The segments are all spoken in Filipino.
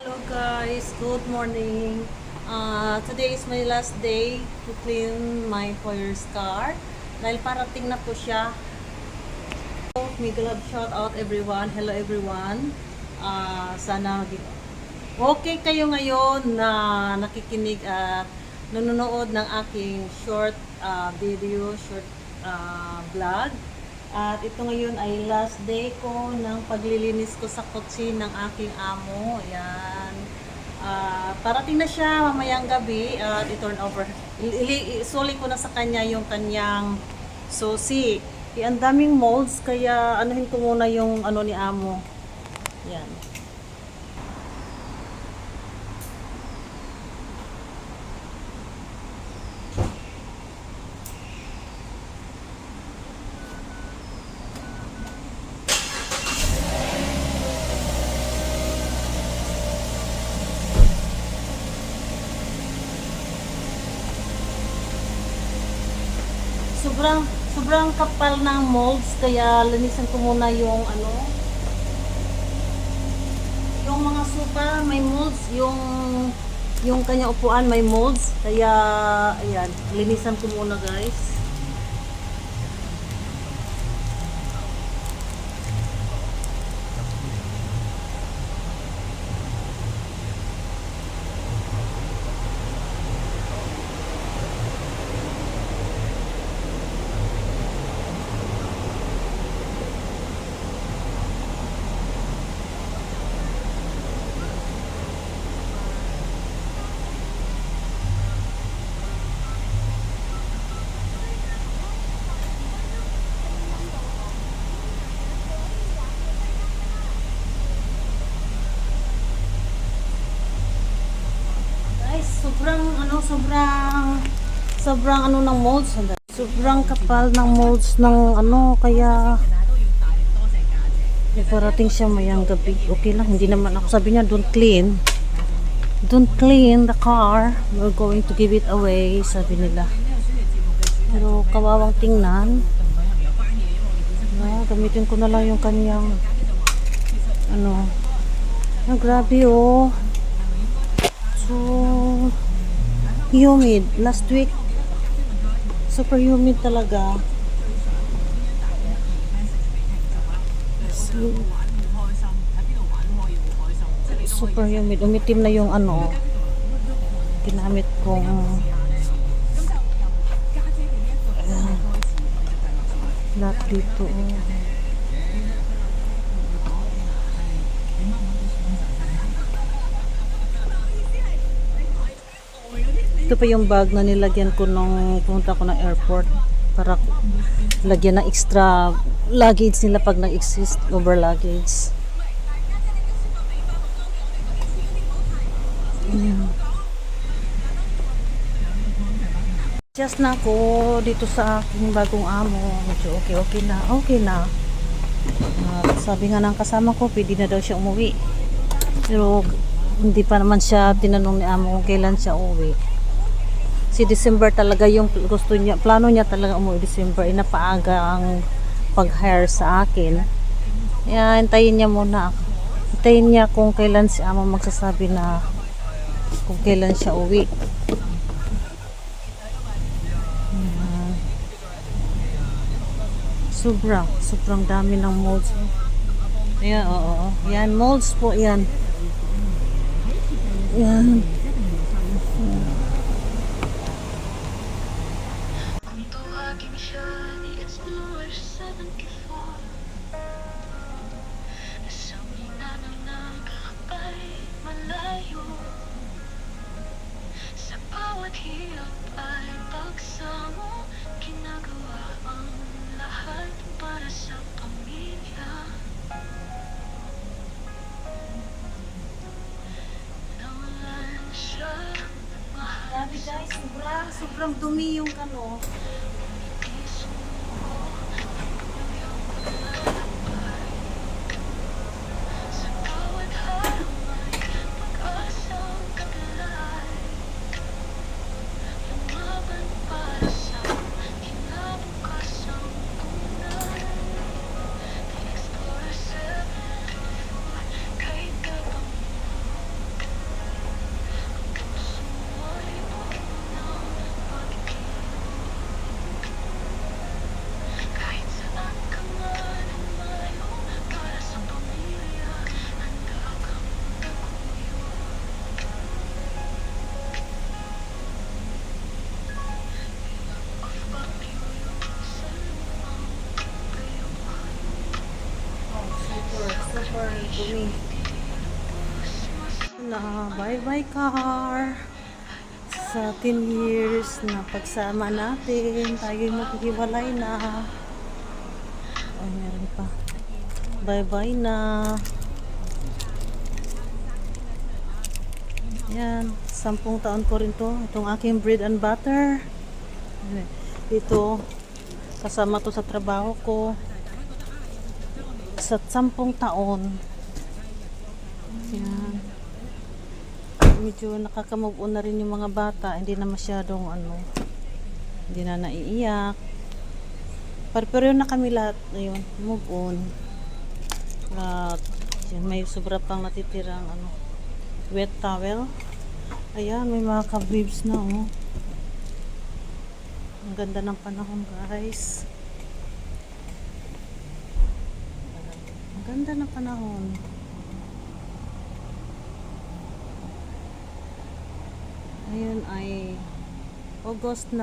Hello guys, good morning. Uh, today is my last day to clean my foyer's car. Dahil parating na po siya. So, Mega love shout out everyone. Hello everyone. Uh, sana okay kayo ngayon na nakikinig at nanonood ng aking short uh, video, short uh, vlog. At ito ngayon ay last day ko ng paglilinis ko sa kotse ng aking amo. Ayan. Ah, parating na siya mamayang gabi at i-turn over. Isuli ko na sa kanya yung kanyang susi. Eh, ang daming molds kaya anuhin ko muna yung ano ni amo. Yan. Sobrang sobrang kapal ng molds kaya linisan ko muna yung ano yung mga sofa may molds yung yung kanya upuan may molds kaya ayan linisan ko muna guys sobrang ano sobrang sobrang ano ng molds sobrang kapal ng molds ng ano kaya parating siya mayang gabi. Okay lang hindi naman ako sabi niya don't clean. Don't clean the car. We're going to give it away sabi nila. Pero kawawang tingnan. Na, gamitin ko na lang yung kanyang ano. Ah, grabe oh. So humid last week super humid talaga So, super humid umitim na yung ano ginamit kong Ayan. lahat dito oh. Ito pa yung bag na nilagyan ko nung pumunta ko ng airport para lagyan ng extra luggage nila pag nag-exist over luggage. Ayan. Just na ako dito sa aking bagong amo. Okay, okay na. Okay na. At sabi nga ng kasama ko, pwede na daw siya umuwi. Pero hindi pa naman siya tinanong ni amo kung kailan siya uwi. Si December talaga yung gusto niya, plano niya talaga umuwi December. Inapaaga ang pag-hire sa akin. Kaya hintayin niya muna. Hintayin niya kung kailan si amo magsasabi na kung kailan siya uwi. Ayan. Sobra, sobrang dami ng molds. Ayan, oo, oo. Yan, molds po yan. Yan. Kung tuwagin siya ni It's Bluer 74 Isang inanang nagkakapay malayo Sa bawat hirap ay pagsamo Ginagawa ang lahat para sa pamilya Nawalan siya mahal Grabe guys, sobrang, sobrang dumi yung kano. Me. Na bye-bye car. Sa 10 years na pagsama natin, tayo maghiwalay na. Ay, meron pa. Bye-bye na. Yan, sampung taon ko rin to. Itong aking bread and butter. Ito, kasama to sa trabaho ko. Sa sampung taon. Medyo nakakamove on na rin yung mga bata. Hindi na masyadong ano, hindi na naiiyak. Pero, pero na kami lahat ngayon, move on. At yan, may sobra pang natitirang ano, wet towel. Ayan, may mga kabibs na oh. Ang ganda ng panahon guys. Ang ganda ng panahon. Ngayon ay August 9.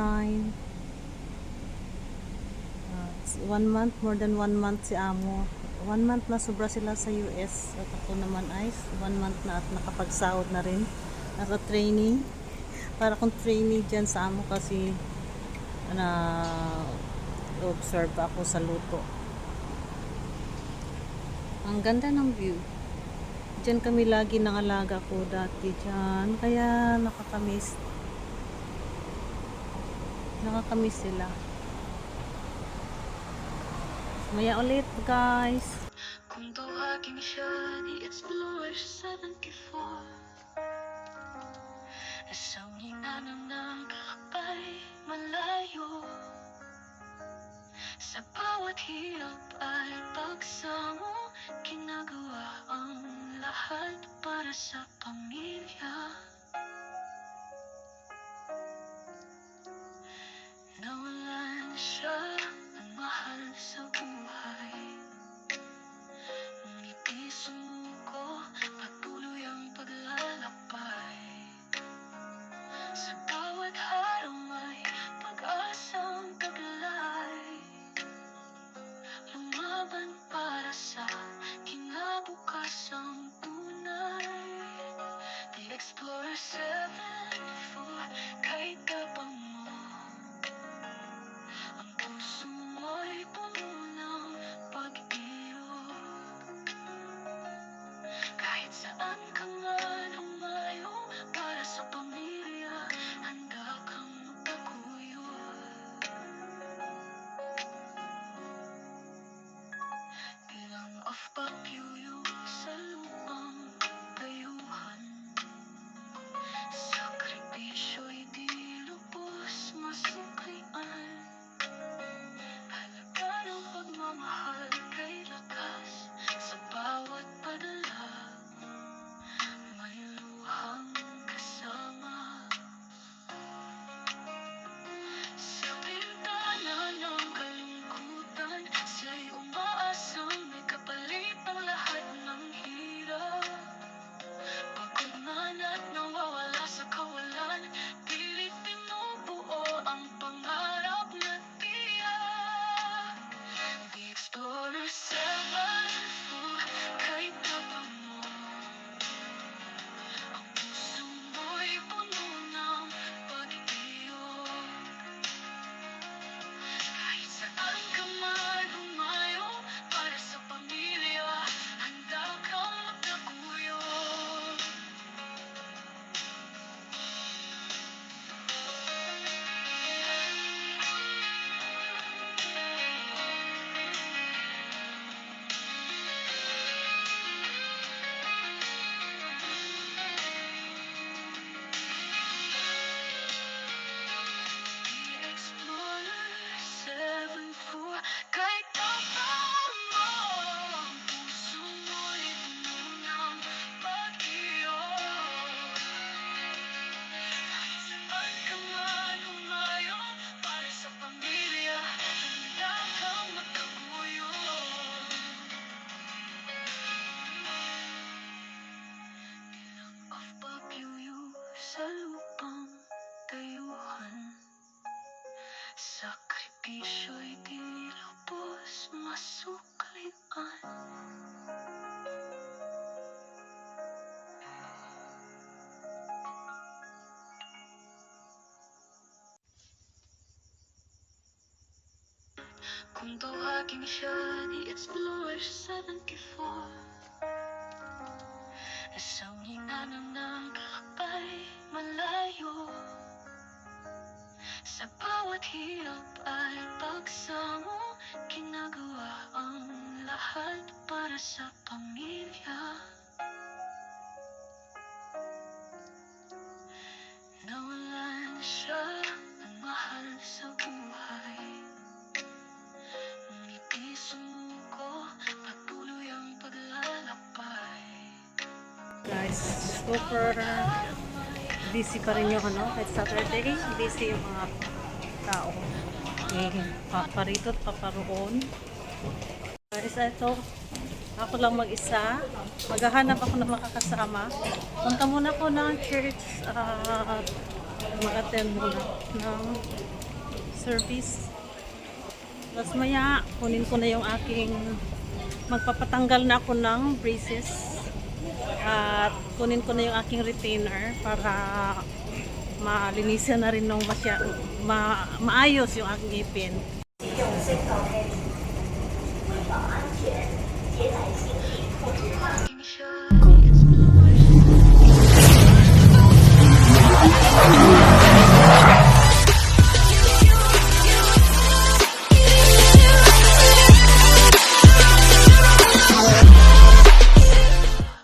Uh, it's one month, more than one month si Amo. One month na sobra sila sa US. At ako naman ay one month na at nakapagsahod na rin. Nasa training. Para kung trainee dyan sa Amo kasi na observe ako sa luto. Ang ganda ng view. Diyan kami lagi nangalaga ko dati dyan. Kaya nakakamiss. Nakakamiss sila. Maya ulit guys. Kung tawagin siya ni Explorer 74 Isang hinanang ng kakapay malayo Sa bawat hirap ay pagsamo Ginagawa ang lahat para sa pamilya. Nawalan siya Sakripisyo'y di lubos masukal kalayuan Kung tawagin siya, i-explore sa 74 Isang hinanang ng kakapay malayo Sa bawat hirap ay pagsamo Ginagawa ang lahat para sa pamilya. Nawalan siya ng mahal sa buhay. Ngiti sumuko, patuloy ang paglalakbay. Guys, super busy pa rin yung ano, kahit Saturday, busy yung mga tao. Eh, paparito at paparoon. Guys, ito, ako lang mag-isa. Maghahanap ako ng makakasama. Punta muna ko ng church at mag-attend muna ng service. Tapos maya, kunin ko na yung aking magpapatanggal na ako ng braces at kunin ko na yung aking retainer para malinisan na rin nung masya, ma, maayos yung aking ipin.